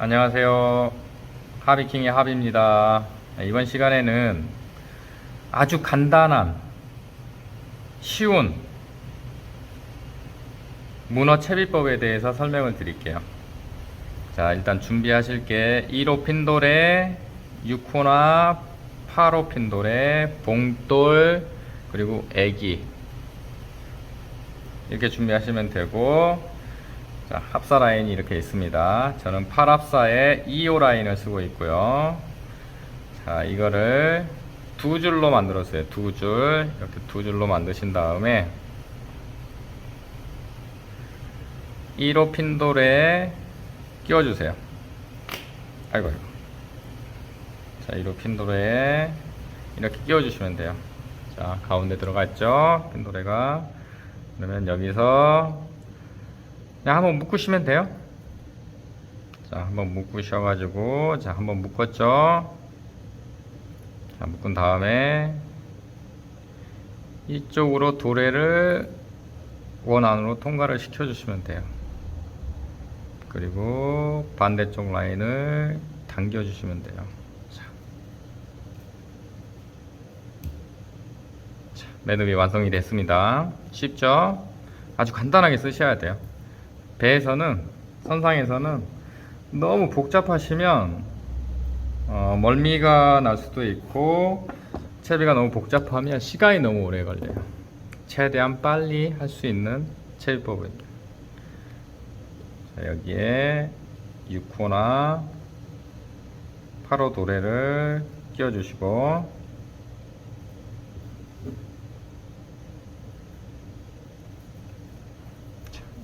안녕하세요. 하비킹의 하비입니다. 이번 시간에는 아주 간단한, 쉬운 문어 채비법에 대해서 설명을 드릴게요. 자, 일단 준비하실 게 1호 핀돌에 6호나 8호 핀돌에 봉돌, 그리고 애기. 이렇게 준비하시면 되고, 자, 합사 라인이 이렇게 있습니다. 저는 8합사에 2호 라인을 쓰고 있고요. 자, 이거를 두 줄로 만들었어요. 두 줄. 이렇게 두 줄로 만드신 다음에 1호 핀돌에 끼워주세요. 아이고, 아이고. 자, 1호 핀돌에 이렇게 끼워주시면 돼요. 자, 가운데 들어가 있죠? 핀도레가. 그러면 여기서 그냥 한번 묶으시면 돼요. 자, 한번 묶으셔가지고, 자, 한번 묶었죠? 자, 묶은 다음에, 이쪽으로 도래를 원 안으로 통과를 시켜주시면 돼요. 그리고 반대쪽 라인을 당겨주시면 돼요. 자. 자, 매듭이 완성이 됐습니다. 쉽죠? 아주 간단하게 쓰셔야 돼요. 배에서는 선상에서는 너무 복잡하시면 어, 멀미가 날 수도 있고 채비가 너무 복잡하면 시간이 너무 오래 걸려요. 최대한 빨리 할 수 있는 채비법입니다. 자, 여기에 6호나 8호 도래를 끼워주시고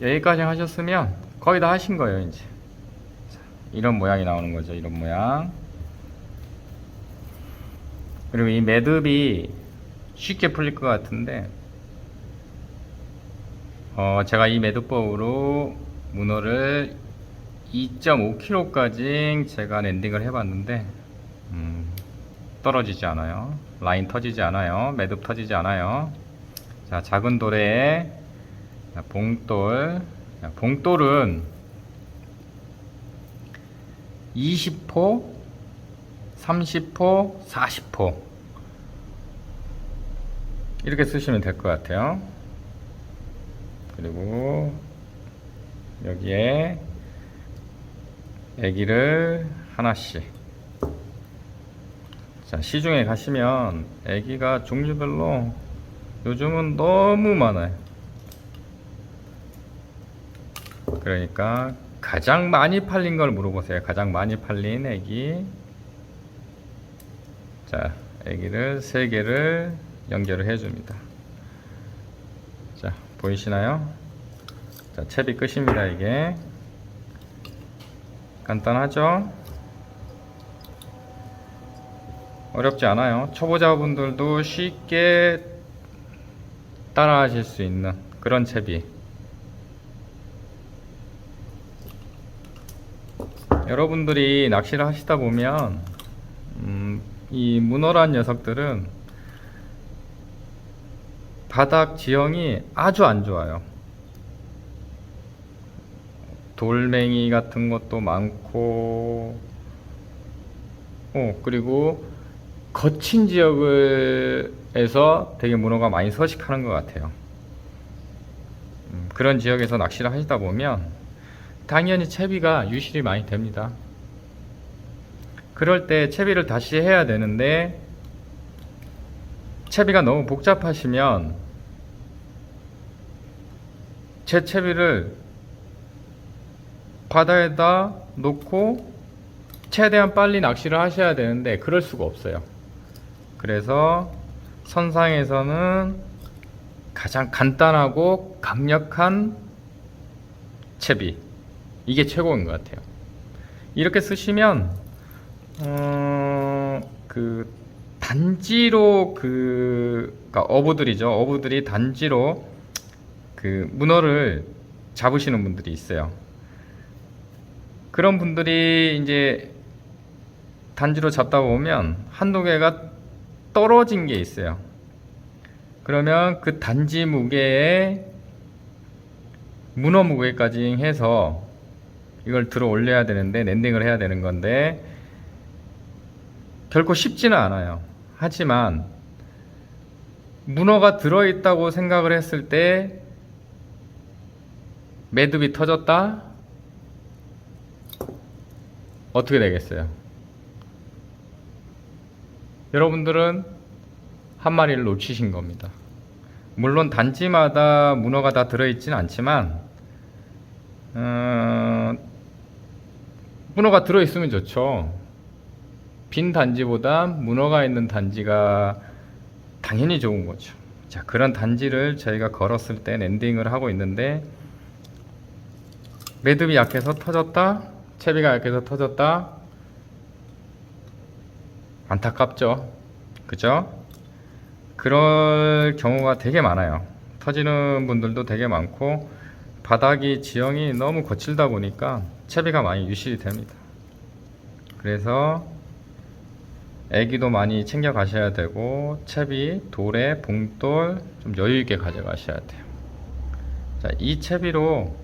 여기까지 하셨으면 거의 다 하신 거예요 이제. 자, 이런 모양이 나오는 거죠 이런 모양. 그리고 이 매듭이 쉽게 풀릴 것 같은데 어, 제가 이 매듭법으로 문어를 2.5kg까지 제가 랜딩을 해봤는데 음, 떨어지지 않아요. 라인 터지지 않아요. 매듭 터지지 않아요. 자 작은 돌에 자, 봉돌. 자, 봉돌은 20포, 30포, 40포. 이렇게 쓰시면 될 것 같아요. 그리고 여기에 애기를 하나씩. 자, 시중에 가시면 애기가 종류별로 요즘은 너무 많아요. 그러니까 가장 많이 팔린 걸 물어보세요. 가장 많이 팔린 애기. 자, 애기를 세 개를 연결을 해줍니다. 자, 보이시나요? 자, 채비 끝입니다. 이게 간단하죠? 어렵지 않아요. 초보자분들도 쉽게 따라하실 수 있는 그런 채비. 여러분들이 낚시를 하시다 보면 음, 이 문어란 녀석들은 바닥 지형이 아주 안 좋아요. 돌멩이 같은 것도 많고, 어, 그리고 거친 지역에서 되게 문어가 많이 서식하는 것 같아요. 음, 그런 지역에서 낚시를 하시다 보면 당연히 채비가 유실이 많이 됩니다. 그럴 때 채비를 다시 해야 되는데 채비가 너무 복잡하시면 제 채비를 바다에다 놓고 최대한 빨리 낚시를 하셔야 되는데 그럴 수가 없어요. 그래서 선상에서는 가장 간단하고 강력한 채비 이게 최고인 것 같아요. 이렇게 쓰시면 어, 그 단지로 그 그러니까 어부들이죠. 어부들이 단지로 그 문어를 잡으시는 분들이 있어요. 그런 분들이 이제 단지로 잡다 보면 한두 개가 떨어진 게 있어요. 그러면 그 단지 무게에 문어 무게까지 해서 이걸 들어 올려야 되는데 랜딩을 해야 되는 건데 결코 쉽지는 않아요. 하지만 문어가 들어 있다고 생각을 했을 때 매듭이 터졌다? 어떻게 되겠어요? 여러분들은 한 마리를 놓치신 겁니다. 물론 단지마다 문어가 다 들어있지는 않지만 어, 문어가 들어있으면 좋죠. 빈 단지보다 문어가 있는 단지가 당연히 좋은 거죠. 자, 그런 단지를 저희가 걸었을 때 랜딩을 하고 있는데 매듭이 약해서 터졌다. 채비가 약해서 터졌다. 안타깝죠. 그죠? 그럴 경우가 되게 많아요. 터지는 분들도 되게 많고 바닥이 지형이 너무 거칠다 보니까 채비가 많이 유실이 됩니다. 그래서 애기도 많이 챙겨 가셔야 되고 채비, 돌에 봉돌 좀 여유 있게 가져가셔야 돼요. 자, 이 채비로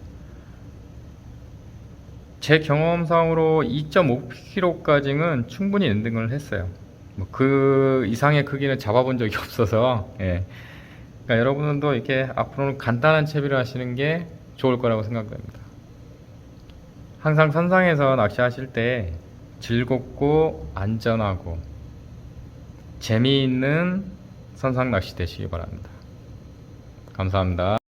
제 경험상으로 2.5kg까지는 충분히 랜딩을 했어요. 뭐 그 이상의 크기는 잡아본 적이 없어서, 예. 그러니까 여러분도 이렇게 앞으로는 간단한 채비를 하시는 게 좋을 거라고 생각됩니다. 항상 선상에서 낚시하실 때 즐겁고 안전하고 재미있는 선상 낚시 되시기 바랍니다. 감사합니다.